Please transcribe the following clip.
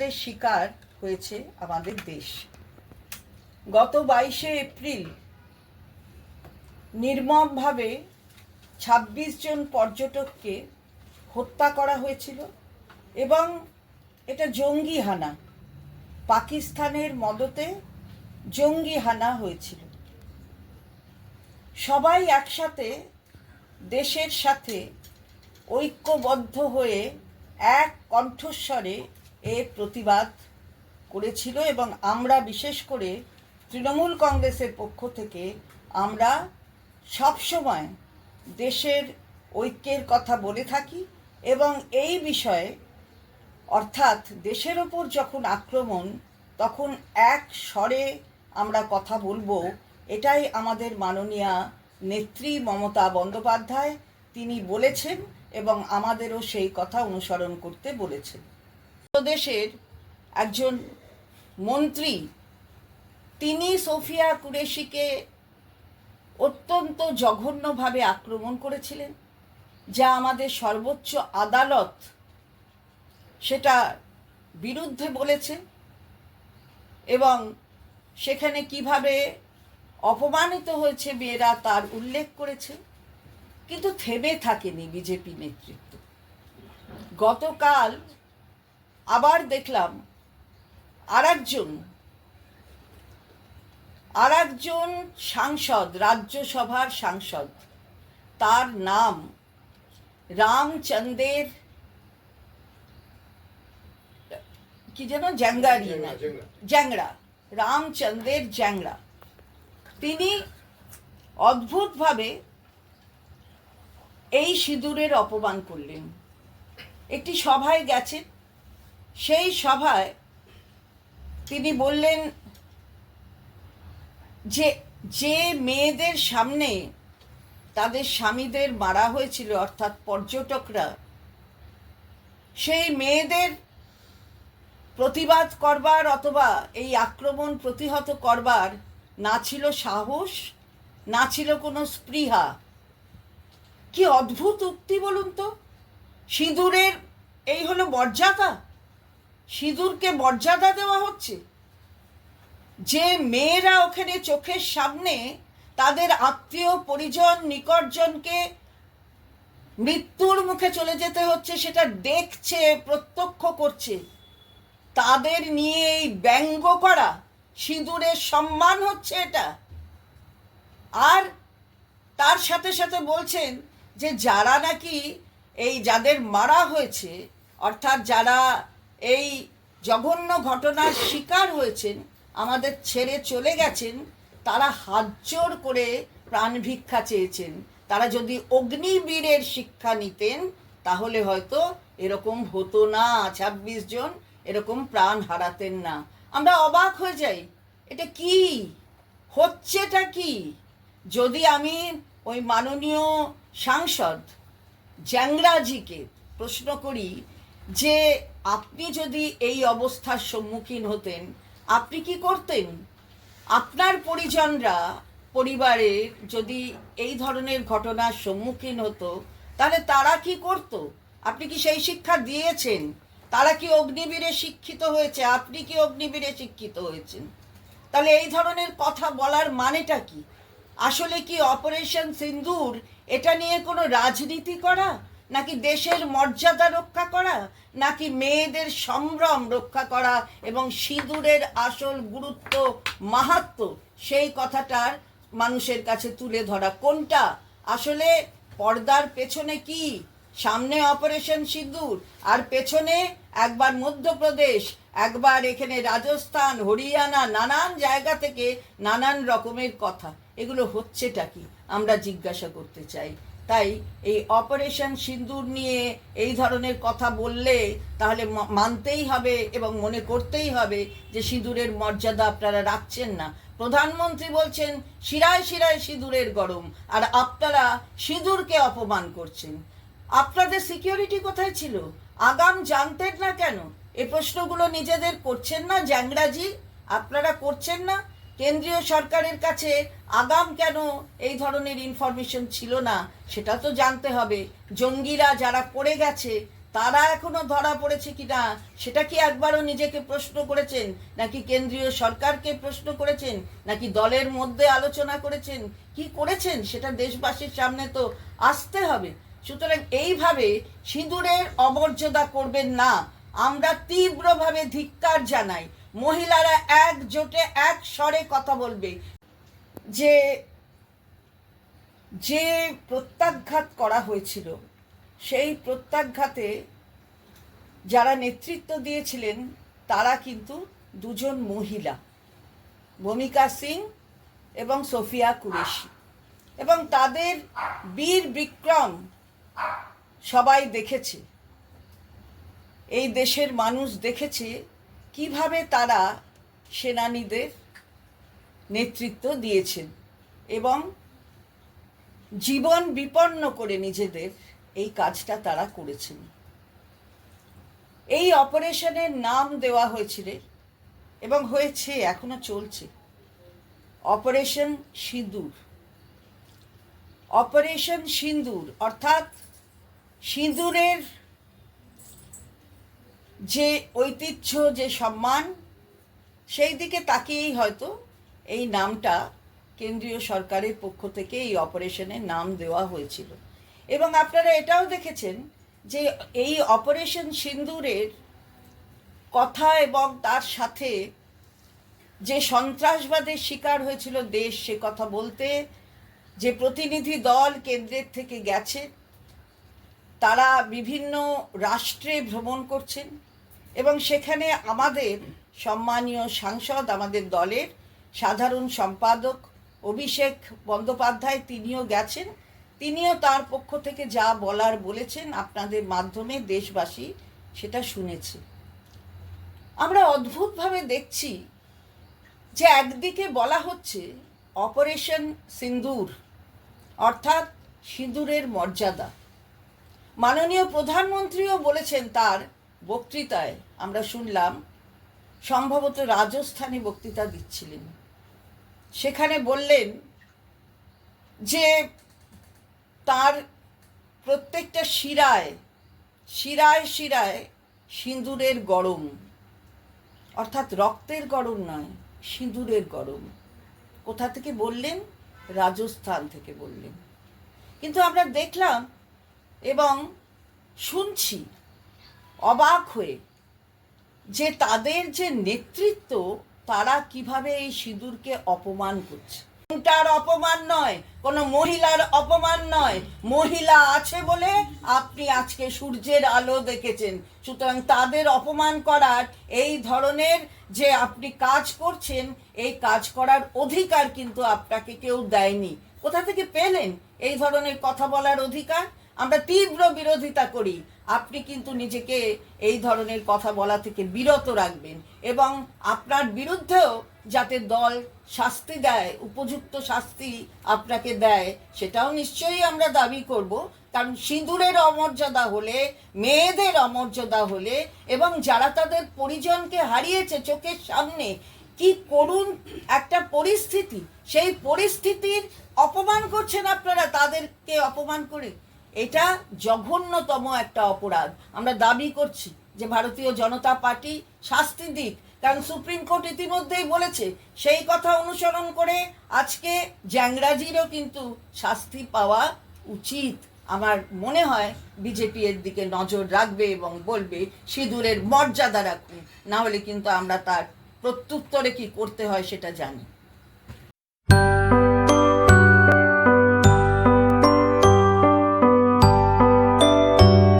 আমাদের শিকার হয়েছে আমাদের দেশ। গত বাইশে এপ্রিল নির্মমভাবে ছাব্বিশ জন পর্যটককে হত্যা করা হয়েছিল এবং এটা জঙ্গি হানা পাকিস্তানের মদতে জঙ্গি হানা হয়েছিল। সবাই একসাথে দেশের সাথে ঐক্যবদ্ধ হয়ে এক কণ্ঠস্বরে এর প্রতিবাদ করেছিল এবং আমরা বিশেষ করে তৃণমূল কংগ্রেসের পক্ষ থেকে আমরা সবসময় দেশের ঐক্যের কথা বলে থাকি এবং এই বিষয়ে, অর্থাৎ দেশের ওপর যখন আক্রমণ, তখন এক স্বরে আমরা কথা বলব, এটাই আমাদের মাননীয়া নেত্রী মমতা বন্দ্যোপাধ্যায়। তিনি বলেছেন এবং আমাদেরও সেই কথা অনুসরণ করতে বলেছেন। দেশের একজন মন্ত্রী, তিনি সোফিয়া কুরেশিকে অত্যন্ত জঘন্যভাবে আক্রমণ করেছিলেন, যা আমাদের সর্বোচ্চ আদালত সেটা বিরুদ্ধে বলেছে এবং সেখানে কীভাবে অপমানিত হয়েছে মেয়েরা তার উল্লেখ করেছে, কিন্তু থেমে থাকেনি বিজেপি নেতৃত্ব। গতকাল আবার দেখলাম আর একজন আর একজন সাংসদ রাজ্যসভার সাংসদ। তার নাম রামচন্দ্রের কি যেন জ্যাঙ্গারি জ্যাংড়া রামচন্দ্রের জ্যাংড়া। তিনি অদ্ভুতভাবে এই সিঁদুরের অপমান করলেন। একটি সভায় গেছেন সেই সভায় তিনি বললেন যে যে মেয়েদের সামনে তাদের স্বামীদের মারা হয়েছিল, অর্থাৎ পর্যটকরা, সেই মেয়েদের প্রতিবাদ করবার অথবা এই আক্রমণ প্রতিহত করবার না ছিল সাহস, না ছিল কোনো স্পৃহা। কি অদ্ভুত উক্তি বলুন তো? সিঁদুরের, এই হলো মর্যাদা? সিঁদুরকে মর্যাদা দেওয়া হচ্ছে। যে মেয়েরা ওখানে চোখের সামনে তাদের আত্মীয় পরিজন, নিকটজনকে মৃত্যুর মুখে চলে যেতে হচ্ছে, সেটা দেখছে, প্রত্যক্ষ করছে, তাদের নিয়ে এই ব্যঙ্গ করা সিঁদুরের সম্মান হচ্ছে এটা। আর তার সাথে সাথে বলছেন যে যারা নাকি এই যাদের মারা হয়েছে, অর্থাৎ যারা এই জঘন্য ঘটনার শিকার হয়েছেন, আমাদের ছেড়ে চলে গেছেন, তারা হাত জোর করে প্রাণ ভিক্ষা চেয়েছেন। তারা যদি অগ্নিবীরের শিক্ষা নিতেন, তাহলে হয়তো এরকম হতো না ছাব্বিশ জন, এরকম প্রাণ হারাতেন না। আমরা অবাক হয়ে যাই, এটা কি? হচ্ছেটা কি? যদি আমি ওই মাননীয় সাংসদ জ্যাংরাজিকে প্রশ্ন করি যে আপনি যদি এই অবস্থার সম্মুখীন হতেন, আপনি কি করতেন? আপনার পরিজনরা, পরিবারের যদি এই ধরনের ঘটনার সম্মুখীন হতো, তাহলে তারা কি করত? আপনি কি সেই শিক্ষা দিয়েছেন? তারা কি অগ্নিবীরে শিক্ষিত হয়েছে? আপনি কি অগ্নিবীরে শিক্ষিত হয়েছেন? তাহলে এই ধরনের কথা বলার মানেটা কি? আসলে কি অপারেশন সিন্দুর এটা নিয়ে কোনো রাজনীতি করা? নাকি দেশের মর্যাদা রক্ষা করা, নাকি মেয়েদের সম্ভ্রম রক্ষা করা এবং সিঁদুরের আসল গুরুত্ব, মাহাত্ম সেই কথাটার মানুষের কাছে তুলে ধরা? কোনটা? আসলে পর্দার পেছনে কি? সামনে অপারেশন সিঁদুর, আর পেছনে একবার মধ্যপ্রদেশ, একবার এখানে রাজস্থান, হরিয়ানা, নানান জায়গা থেকে নানান রকমের কথা। এগুলো হচ্ছেটা কি? আমরা জিজ্ঞাসা করতে চাই। তাই এই অপারেশন সিন্দুর নিয়ে এই ধরনের কথা বললে তাহলে মানতেই হবে এবং মনে করতেই হবে যে সিঁদুরের মর্যাদা আপনারা রাখছেন না। প্রধানমন্ত্রী বলছেন, শিরায় শিরায় সিঁদুরের গরম। আর আপনারা সিঁদুরকে অপমান করছেন। আপনাদের সিকিউরিটি কোথায় ছিল? আগাম জানতেন না কেন? এ প্রশ্নগুলো নিজেদের করছেন না জ্যাংরাজি? আপনারা করছেন না? কেন্দ্রীয় সরকারের কাছে আগাম কেন এই ধরনের ইনফরমেশন ছিল না, সেটা তো জানতে হবে। জঙ্গিরা যারা পড়ে গেছে, তারা এখনও ধরা পড়েছে কিনা, সেটা কি একবারও নিজেকে প্রশ্ন করেছেন? নাকি কেন্দ্রীয় সরকারকে প্রশ্ন করেছেন? নাকি দলের মধ্যে আলোচনা করেছেন? কি করেছেন? সেটা দেশবাসীর সামনে তো আসতে হবে। সুতরাং এইভাবে সিঁদুরের অমর্যাদা করবেন না। আমরা তীব্রভাবে ধিক্কার জানাই। মহিলারা একজোটে এক স্বরে কথা বলবে। যে যে প্রত্যাঘাত করা হয়েছিল, সেই প্রত্যাঘাতে যারা নেতৃত্ব দিয়েছিলেন, তারা কিন্তু দুজন মহিলা, ভূমিকা সিং এবং সোফিয়া কুরেশি। এবং তাদের বীর বিক্রম সবাই দেখেছে। এই দেশের মানুষ দেখেছে কীভাবে তারা সেনানীদের নেতৃত্ব দিয়েছেন এবং জীবন বিপন্ন করে নিজেদের এই কাজটা তারা করেছেন। এই অপারেশনের নাম দেওয়া হয়েছিল এবং হয়েছে, এখনও চলছে। অপারেশন সিঁদুর। অপারেশন সিঁদুর, অর্থাৎ সিঁদুরের যে ঐতিহ্য, যে সম্মান, সেই দিকে তাকিয়েই হয়তো এই নামটা কেন্দ্রীয় সরকারের পক্ষ থেকে এই অপারেশনের নাম দেওয়া হয়েছিল। এবং আপনারা এটাও দেখেছেন যে এই অপারেশন সিন্দুরের কথা এবং তার সাথে যে সন্ত্রাসবাদের শিকার হয়েছিল দেশ, সে কথা বলতে যে প্রতিনিধি দল কেন্দ্রের থেকে গেছে, তারা বিভিন্ন রাষ্ট্রে ভ্রমণ করছেন এবং সেখানে আমাদের সম্মানীয় সাংসদ, আমাদের দলের সাধারণ সম্পাদক অভিষেক বন্দ্যোপাধ্যায় তিনিও গেছেন। তিনিও তার পক্ষ থেকে যা বলার বলেছেন আপনাদের মাধ্যমে দেশবাসী সেটা শুনেছে। আমরা অদ্ভুতভাবে দেখছি যে একদিকে বলা হচ্ছে অপারেশন সিন্দুর, অর্থাৎ সিঁদুরের মর্যাদা। মাননীয় প্রধানমন্ত্রীও বলেছেন তার বক্তৃতায় আমরা শুনলাম, সম্ভবত রাজস্থানে বক্তৃতা দিচ্ছিলেন। সেখানে বললেন যে তার প্রত্যেকটা শিরায় শিরায় শিরায় সিঁদুরের গরম। অর্থাৎ রক্তের গরম নয়, সিঁদুরের গরম। কোথা থেকে বললেন? রাজস্থান থেকে বললেন। কিন্তু আমরা দেখলাম এবং শুনছি অবাক হয়ে যে তাদের যে নেতৃত্ব, তারা কীভাবে এই সিঁদুরকে অপমান করছে? তার অপমান নয়, কোনো মহিলার অপমান নয়। মহিলা আছে বলে আপনি আজকে সূর্যের আলো দেখেছেন। সুতরাং তাদের অপমান করার এই ধরনের যে আপনি কাজ করছেন, এই কাজ করার অধিকার কিন্তু আপনাকে কেউ দেয়নি। কোথা থেকে পেলেন এই ধরনের কথা বলার অধিকার? আমরা তীব্র বিরোধিতা করি। আপনি কিন্তু নিজেকে এই ধরনের কথা বলা থেকে বিরত রাখবেন এবং আপনার বিরুদ্ধেও যাতে দল শাস্তি দেয়, উপযুক্ত শাস্তি আপনাকে দেয়, সেটাও নিশ্চয়ই আমরা দাবি করব। কারণ সিঁদুরের অমর্যাদা হলে, মেয়েদের অমর্যাদা হলে এবং যারা তাদের পরিজনকে হারিয়েছে চোখের সামনে, কি করুন একটা পরিস্থিতি? সেই পরিস্থিতির অপমান করছেন আপনারা, তাদেরকে অপমান করে? এটা জঘন্যতম একটা অপরাধ। আমরা দাবি করছি যে ভারতীয় জনতা পার্টি শাস্তি দিক, কারণ সুপ্রিম কোর্ট ইতিমধ্যেই বলেছে, সেই কথা অনুসরণ করে আজকে জ্যাংরাজিরও কিন্তু শাস্তি পাওয়া উচিত। আমার মনে হয় বিজেপি এর দিকে নজর রাখবে এবং বলবে, সিঁদুরের মর্যাদা রাখুন, না হলে কিন্তু আমরা তার প্রত্যুত্তরে কি করতে হয় সেটা জানি।